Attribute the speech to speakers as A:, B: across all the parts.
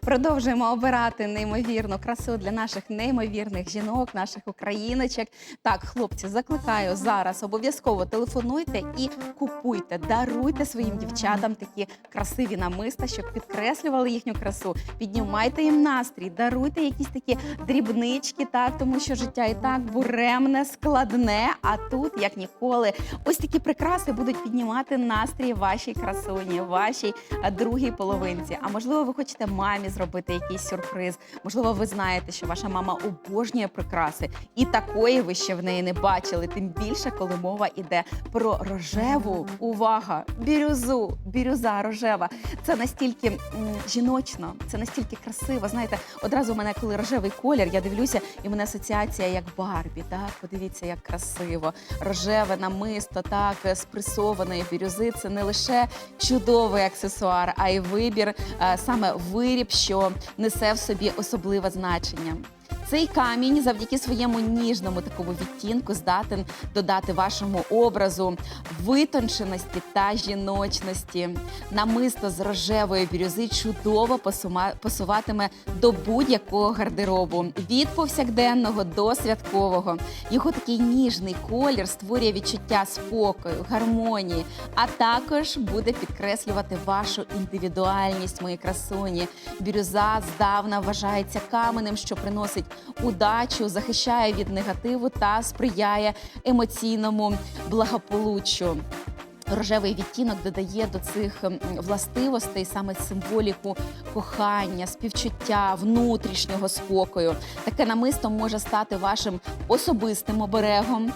A: Продовжуємо обирати неймовірну красу для наших неймовірних жінок, наших україночок. Так, хлопці, закликаю зараз. Обов'язково телефонуйте і купуйте, даруйте своїм дівчатам такі красиві намиста, щоб підкреслювали їхню красу. Піднімайте їм настрій, даруйте якісь такі дрібнички, так тому що життя і так буремне, складне. А тут, як ніколи, ось такі прикраси будуть піднімати настрій вашій красуні, вашій другій половинці. А можливо, ви хочете мамі зробити якийсь сюрприз. Можливо, ви знаєте, що ваша мама обожнює прикраси, і такої ви ще в неї не бачили. Тим більше, коли мова йде про рожеву увага, бірюзу, бірюза рожева. Це настільки м, жіночно, це настільки красиво. Знаєте, одразу в мене, коли рожевий колір, я дивлюся, і в мене асоціація як Барбі. Так, подивіться, як красиво. Рожеве намисто, так з пресованої бірюзи. Це не лише чудовий аксесуар, а й вибір, е, саме виріб, що несе в собі особливе значення. Цей камінь завдяки своєму ніжному такому відтінку здатен додати вашому образу витонченості та жіночності. Намисто з рожевої бірюзи чудово посуватиме до будь-якого гардеробу від повсякденного до святкового. Його такий ніжний колір створює відчуття спокою, гармонії, а також буде підкреслювати вашу індивідуальність, мої красуні. Бірюза здавна вважається каменем, що приносить удачу, захищає від негативу та сприяє емоційному благополуччю. Рожевий відтінок додає до цих властивостей саме символіку кохання, співчуття, внутрішнього спокою. Таке намисто може стати вашим особистим оберегом.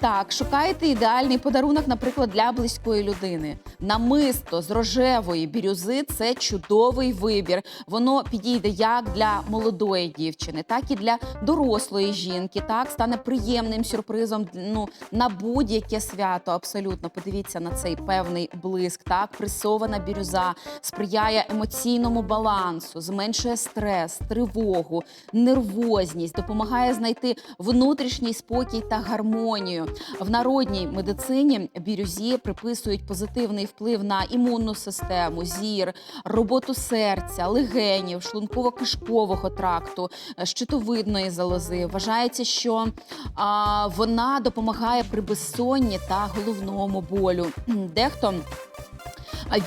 A: Так, шукайте ідеальний подарунок, наприклад, для близької людини. Намисто з рожевої бірюзи це чудовий вибір. Воно підійде як для молодої дівчини, так і для дорослої жінки. Так стане приємним сюрпризом ну, на будь-яке свято. Абсолютно подивіться на цей певний блиск. Так, пресована бірюза сприяє емоційному балансу, зменшує стрес, тривогу, нервозність, допомагає знайти внутрішній спокій та гармонію. В народній медицині бірюзі приписують позитивний вплив на імунну систему, зір, роботу серця, легенів, шлунково-кишкового тракту, е, щитовидної залози. Вважається, що а, вона допомагає при безсонні та головному болю. Дехто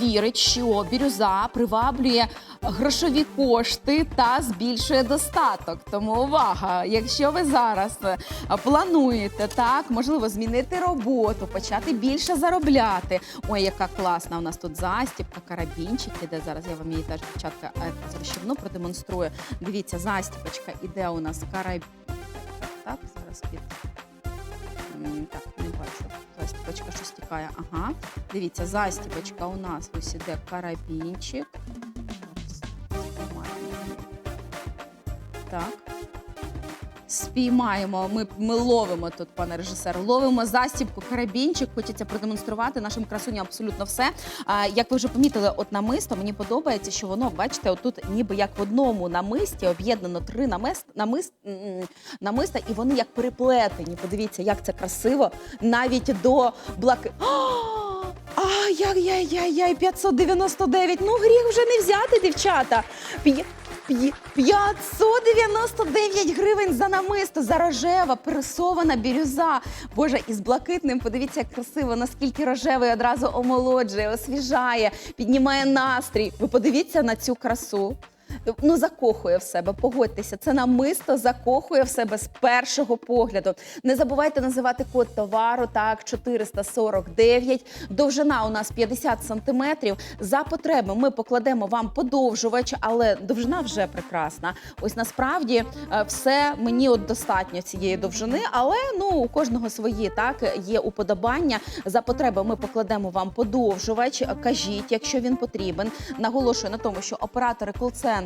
A: вірить, що бірюза приваблює грошові кошти та збільшує достаток. Тому увага! Якщо ви зараз е, плануєте так, можливо, змінити роботу, почати більше заробляти. Ой, яка класна у нас тут застібка, карабінчик іде. Зараз я вам її теж дівчатка е, розрощівну продемонструю. Дивіться, застібочка іде у нас карабін. Так, зараз під. Так, не бачу. Застіпочка щось тікає. Ага. Дивіться, застіпочка у нас ось іде карабінчик. Так. Спіймаємо, ми, ми ловимо тут, пане режисер, ловимо застібку, карабінчик. Хочеться продемонструвати нашим красуням абсолютно все. А, як ви вже помітили, от намисто мені подобається, що воно, бачите, отут ніби як в одному намисті об'єднано три намист, намист, намиста, і вони як переплетені. Подивіться, як це красиво, навіть до блаки. Ай-яй-яй-яй-яй, 599. Ну, гріх вже не взяти, дівчата. П'є- п'є- 599 гривень за намисто, за рожева, пресована бірюза. Боже, із блакитним, подивіться, як красиво, наскільки рожевий одразу омолоджує, освіжає, піднімає настрій. Ви подивіться на цю красу. Ну, закохує в себе, погодьтеся, це намисто закохує в себе з першого погляду. Не забувайте називати код товару, так, 449. Довжина у нас 50 сантиметрів. За потреби ми покладемо вам подовжувач, але довжина вже прекрасна. Ось насправді е, все мені от достатньо цієї довжини, але ну у кожного свої так є уподобання. За потреби ми покладемо вам подовжувач. Кажіть, якщо він потрібен. Наголошую на тому, що оператори кол-центру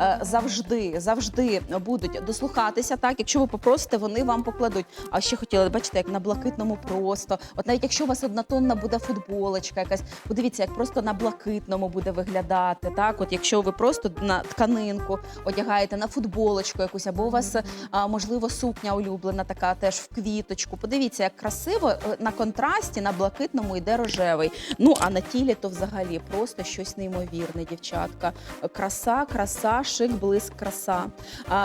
A: е, завжди завжди будуть дослухатися. Так, якщо ви попросите, вони вам покладуть. А ще хотіла бачите, як на блакитному просто. От навіть якщо у вас однотонна буде футболочка, якась подивіться, як просто на блакитному буде виглядати. Так, от якщо ви просто на тканинку одягаєте на футболочку якусь, або у вас можливо сукня улюблена, така теж в квіточку. Подивіться, як красиво е, на контрасті на блакитному йде рожевий. Ну а на тілі то взагалі просто щось неймовірне, дівчатка. Краса, краса. Краса, шик, блиск, краса.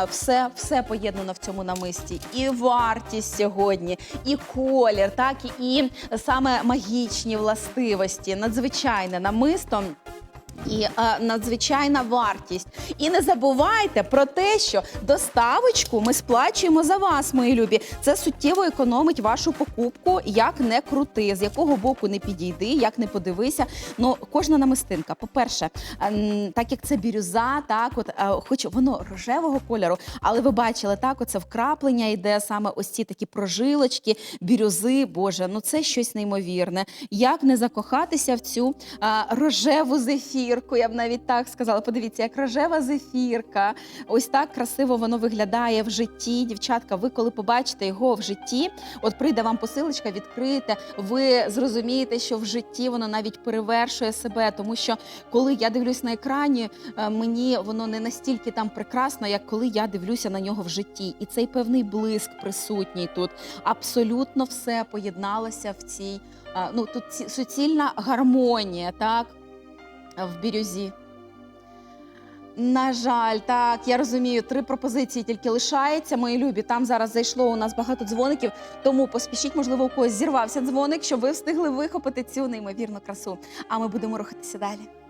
A: Все, все поєднано в цьому намисті. І вартість сьогодні, і колір, так і саме магічні властивості, надзвичайне намисто. І е, надзвичайна вартість. І не забувайте про те, що доставочку ми сплачуємо за вас, мої любі. Це суттєво економить вашу покупку, як не крути, з якого боку не підійди, як не подивися. Ну, кожна намистинка. По-перше, ем, так як це бірюза, так от, е, хоч воно рожевого кольору, але ви бачили, так, оце вкраплення йде саме ось ці такі прожилочки, бірюзи. Боже, ну це щось неймовірне. Як не закохатися в цю е, рожеву зефірку, я б навіть так сказала. Подивіться, як рожева зефірка. Ось так красиво воно виглядає в житті. Дівчатка, ви коли побачите його в житті, от прийде вам посилочка, відкрите, ви зрозумієте, що в житті воно навіть перевершує себе, тому що коли я дивлюсь на екрані, е, мені воно не настільки там прекрасно, як коли я дивлюся на нього в житті. І цей певний блиск присутній тут. Абсолютно все поєдналося в цій. е, Ну тут суцільна гармонія, так в бірюзі. На жаль, так, я розумію, три пропозиції тільки лишається, мої любі. Там зараз зайшло у нас багато дзвоників, тому поспішіть, можливо, у когось зірвався дзвоник, щоб ви встигли вихопити цю неймовірну красу. А ми будемо рухатися далі.